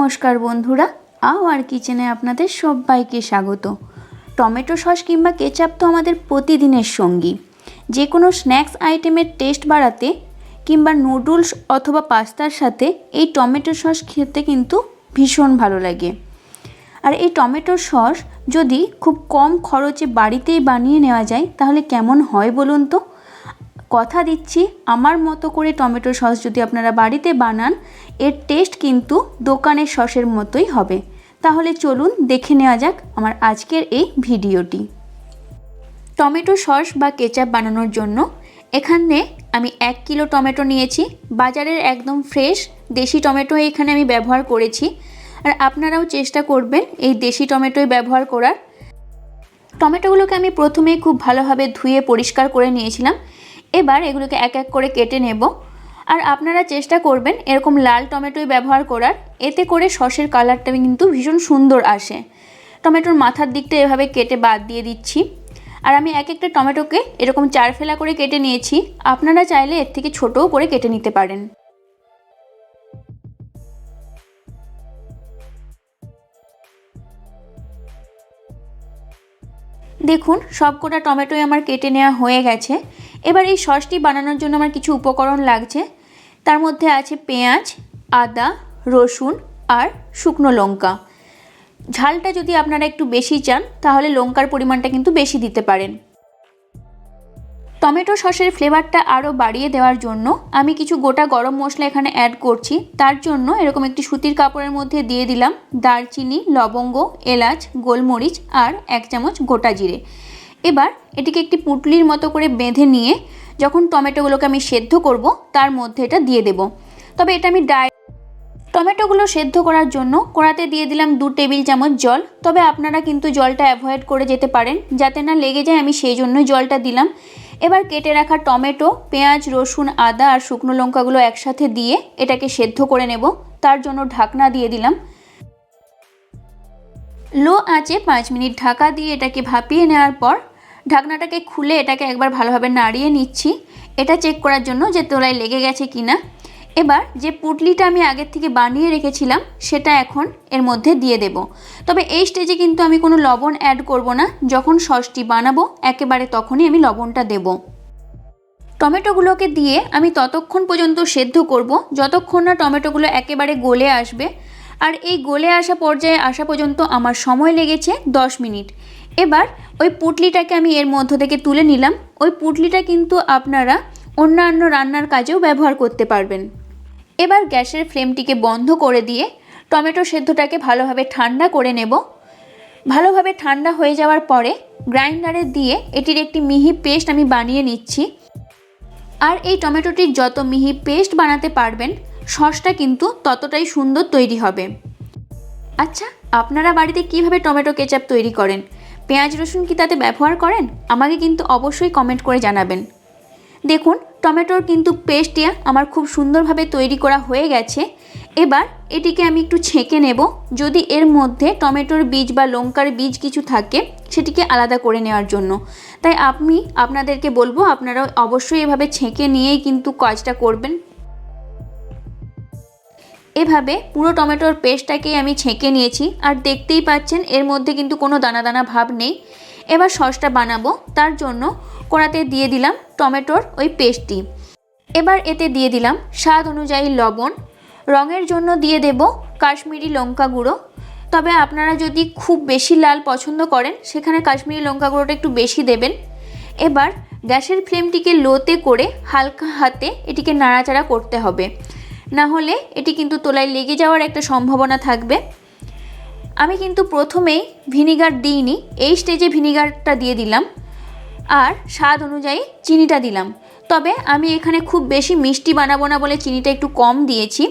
নমস্কার বন্ধুরা আও আর কিচেনে আপনাদের সবাইকে স্বাগত। টমেটো সস কিংবা কেচাপ তো আমাদের প্রতিদিনের সঙ্গী। যে কোনো স্ন্যাক্স আইটেমের টেস্ট বাড়াতে কিংবা নুডলস অথবা পাস্তার সাথে এই টমেটো সস খেতে কিন্তু ভীষণ ভালো লাগে। আর এই টমেটো সস যদি খুব কম খরচে বাড়িতেই বানিয়ে নেওয়া যায়, তাহলে কেমন হয় বলুন তো? কথা দিচ্ছি, আমার মতো করে টমেটো সস যদি আপনারা বাড়িতে বানান, এর টেস্ট কিন্তু দোকানের সসের মতোই হবে। তাহলে চলুন দেখে নেওয়া যাক আমার আজকের এই ভিডিওটি। টমেটো সস বা কেচাপ বানানোর জন্য এখানে আমি এক কিলো টমেটো নিয়েছি, বাজারের একদম ফ্রেশ দেশি টমেটো এখানে আমি ব্যবহার করেছি। আর আপনারাও চেষ্টা করবেন এই দেশি টমেটোই ব্যবহার করার। টমেটোগুলোকে আমি প্রথমেই খুব ভালোভাবে ধুয়ে পরিষ্কার করে নিয়েছিলাম। এবার এগুলোকে এক এক করে কেটে নেব। আর আপনারা চেষ্টা করবেন এরকম লাল টমেটোই ব্যবহার করার। এতে করে সসের কালারটা কিন্তু ভীষণ সুন্দর আসে। টমেটোর মাথার দিকটা এভাবে কেটে বাদ দিয়ে দিচ্ছি। আর আমি এক একটা টমেটোকে এরকম চার ফেলা করে কেটে নিয়েছি। আপনারা চাইলে এর থেকে ছোটও করে কেটে নিতে পারেন। দেখুন, সবকটা টমেটোই আমার কেটে নেওয়া হয়ে গেছে। এবার এই সসটি বানানোর জন্য আমার কিছু উপকরণ লাগছে। তার মধ্যে আছে পেঁয়াজ, আদা, রসুন আর শুকনো লঙ্কা। ঝালটা যদি আপনারা একটু বেশি চান, তাহলে লঙ্কার পরিমাণটা কিন্তু বেশি দিতে পারেন। টমেটো সসের ফ্লেভারটা আরও বাড়িয়ে দেওয়ার জন্য আমি কিছু গোটা গরম মশলা এখানে অ্যাড করছি। তার জন্য এরকম একটি সুতির কাপড়ের মধ্যে দিয়ে দিলাম দারচিনি, লবঙ্গ, এলাচ, গোলমরিচ আর এক চামচ গোটা জিরে। এবার এটিকে একটি পুটলির মতো করে বেঁধে নিয়ে যখন টমেটোগুলোকে আমি সেদ্ধ করব, তার মধ্যে এটা দিয়ে দেব। তবে এটা আমি ডাই টমেটোগুলো সেদ্ধ করার জন্য কড়াতে দিয়ে দিলাম দু টেবিল চামচ জল। তবে আপনারা কিন্তু জলটা অ্যাভয়েড করে যেতে পারেন, যাতে না লেগে যায়, আমি সেই জন্যই জলটা দিলাম। এবার কেটে রাখা টমেটো, পেঁয়াজ, রসুন, আদা আর শুকনো লঙ্কাগুলো একসাথে দিয়ে এটাকে সেদ্ধ করে নেব। তার জন্য ঢাকনা দিয়ে দিলাম। লো আঁচে পাঁচ মিনিট ঢাকা দিয়ে এটাকে ভাপিয়ে নেওয়ার পর ঢাকনাটাকে খুলে এটাকে একবার ভালোভাবে নাড়িয়ে নিচ্ছি। এটা চেক করার জন্য যে তোলায় লেগে গেছে কি না এবার যে পুটলিটা আমি আগের থেকে বানিয়ে রেখেছিলাম, সেটা এখন এর মধ্যে দিয়ে দেব। তবে এই স্টেজে কিন্তু আমি কোনো লবণ অ্যাড করব না। যখন সসটি বানাবো, একেবারে তখনই আমি লবণটা দেব। টমেটোগুলোকে দিয়ে আমি ততক্ষণ পর্যন্ত সেদ্ধ করব। যতক্ষণ না টমেটোগুলো একেবারে গলে আসবে। আর এই গলে আসা পর্যায়ে আসা পর্যন্ত আমার সময় লেগেছে দশ মিনিট। এবার ওই পুটলিটাকে আমি এর মধ্য থেকে তুলে নিলাম। ওই পুটলিটা কিন্তু আপনারা অন্যান্য রান্নার কাজেও ব্যবহার করতে পারবেন। এবার গ্যাসের ফ্লেমটিকে বন্ধ করে দিয়ে টমেটো সেদ্ধটাকে ভালোভাবে ঠান্ডা করে নেব। ভালোভাবে ঠান্ডা হয়ে যাওয়ার পরে গ্রাইন্ডারে দিয়ে এটির একটি মিহি পেস্ট আমি বানিয়ে নিচ্ছি। আর এই টমেটোটির যত মিহি পেস্ট বানাতে পারবেন, সসটা কিন্তু ততটাই সুন্দর তৈরি হবে। আচ্ছা আপনারা বাড়িতে কীভাবে টমেটো কেচাপ তৈরি করেন? পেঁয়াজ রসুন কি তাতে ব্যবহার করেন? আমাকে কিন্তু অবশ্যই কমেন্ট করে জানাবেন। দেখুন, টমেটোর কিন্তু পেস্টটি আমার খুব সুন্দরভাবে তৈরি করা হয়ে গেছে। এবার এটিকে আমি একটু ছেঁকে নেব। যদি এর মধ্যে টমেটোর বীজ বা লঙ্কার বীজ কিছু থাকে, সেটিকে আলাদা করে নেওয়ার জন্য। তাই আমি আপনাদেরকে বলব আপনারা অবশ্যই এভাবে ছেঁকে নিয়েই কিন্তু কাজটা করবেন। এভাবে পুরো টমেটোর পেস্টটাকেই আমি ছেঁকে নিয়েছি। আর দেখতেই পাচ্ছেন, এর মধ্যে কিন্তু কোনো দানা দানা ভাব নেই। এবার সসটা বানাবো। তার জন্য কড়াতে দিয়ে দিলাম টমেটোর ওই পেস্টটি। এবার এতে দিয়ে দিলাম স্বাদ অনুযায়ী লবণ। রঙের জন্য দিয়ে দেব কাশ্মীরি লঙ্কা গুঁড়ো। তবে আপনারা যদি খুব বেশি লাল পছন্দ করেন, সেখানে কাশ্মীরি লঙ্কা গুঁড়োটা একটু বেশি দেবেন। এবার গ্যাসের ফ্লেমটিকে লোতে করে হালকা হাতে এটিকে নাড়াচাড়া করতে হবে। না হলে এটি কিন্তু তোলায় লেগে যাওয়ার একটা সম্ভাবনা থাকবে। আমি কিন্তু প্রথমেই ভিনিগার দিইনি, এই স্টেজে ভিনিগারটা দিয়ে দিলাম আর স্বাদ অনুযায়ী চিনিটা দিলাম। তবে আমি এখানে খুব বেশি মিষ্টি বানাবো না বলে চিনিটা একটু কম দিয়েছি।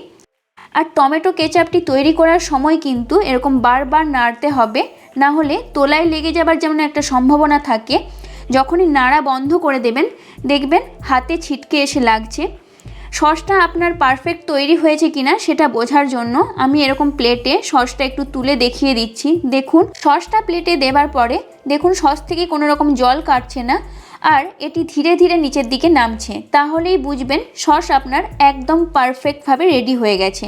আর টমেটো কেচাপটি তৈরি করার সময় কিন্তু এরকম বারবার নাড়তে হবে, না হলে তোলায় লেগে যাবার যেমন একটা সম্ভাবনা থাকে, যখনই নাড়া বন্ধ করে দেবেন, দেখবেন হাতে ছিটকে এসে লাগছে। সসটা আপনার পারফেক্ট তৈরি হয়েছে কিনা সেটা বোঝার জন্য আমি এরকম প্লেটে সসটা একটু তুলে দেখিয়ে দিচ্ছি। দেখুন, সসটা প্লেটে দেবার পরে দেখুন, সস থেকে কোনো রকম জল কাটছে না আর এটি ধীরে ধীরে নিচের দিকে নামছে। তাহলেই বুঝবেন সস আপনার একদম পারফেক্টভাবে রেডি হয়ে গেছে।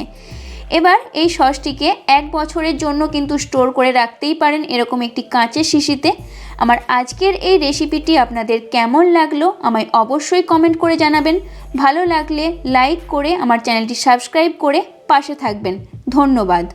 এবার এই সসটিকে এক বছরের জন্য কিন্তু স্টোর করে রাখতেই পারেন এরকম একটি কাঁচের শিশিতে। আমার আজকের এই রেসিপিটি আপনাদের কেমন লাগল আমায় অবশ্যই কমেন্ট করে জানাবেন। ভালো লাগলে লাইক করে আমার চ্যানেলটি সাবস্ক্রাইব করে পাশে থাকবেন। ধন্যবাদ।